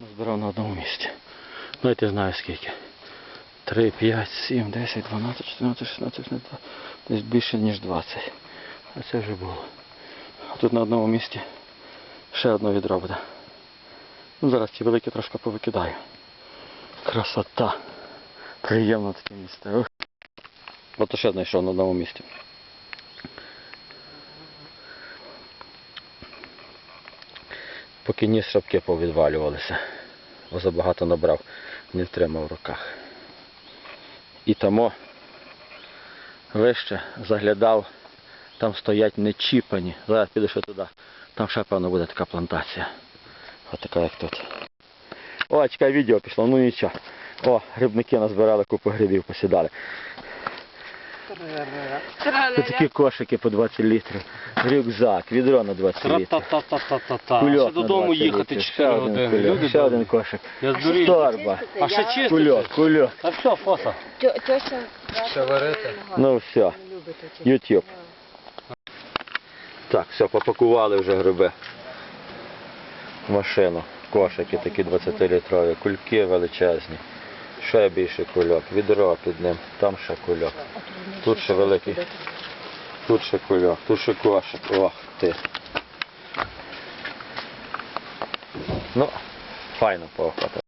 Збирав на одному місці. Ну, я знаю скільки. 3, 5, 7, 10, 12, 14, 16, 17, десь більше ніж 20. А це вже було. А тут на одному місці ще одне відро буде. Ну, зараз ці великі трошки повикидаю. Красота. Приємно таке місце. Ото ще знайшов на одному місці. Поки ніс шапки повідвалювалися. Бо забагато набрав, не втримав в руках. І тому вище заглядав, там стоять нечіпані. Зараз піду ще туди. Там ще певно буде така плантація. Ось така як тут. О, чекай, відео пішло, ну нічого. О, грибники назбирали купу грибів, посідали. Це такі кошики по 20 літрів. Рюкзак, відро на 20 літрів. Тра-та-та-та-та-та. Кульок Ще на додому 20 їхати літрів. 4 один кульок, ще один кошик. Я здурію. Торба. А ще чисто. Кульок, кульок. Та все, фоса. Тьо- Тьоща Ще варити. Ну все. YouTube. Так, все, попакували вже гриби. В Машину. Кошики такі 20-літрові, кульки величезні. Ще більше кульок, відро під ним, там ще кульок. Тут ще великий. Тут ще кульок, тут ще кошик. Ох ти. Ну, файно поохота.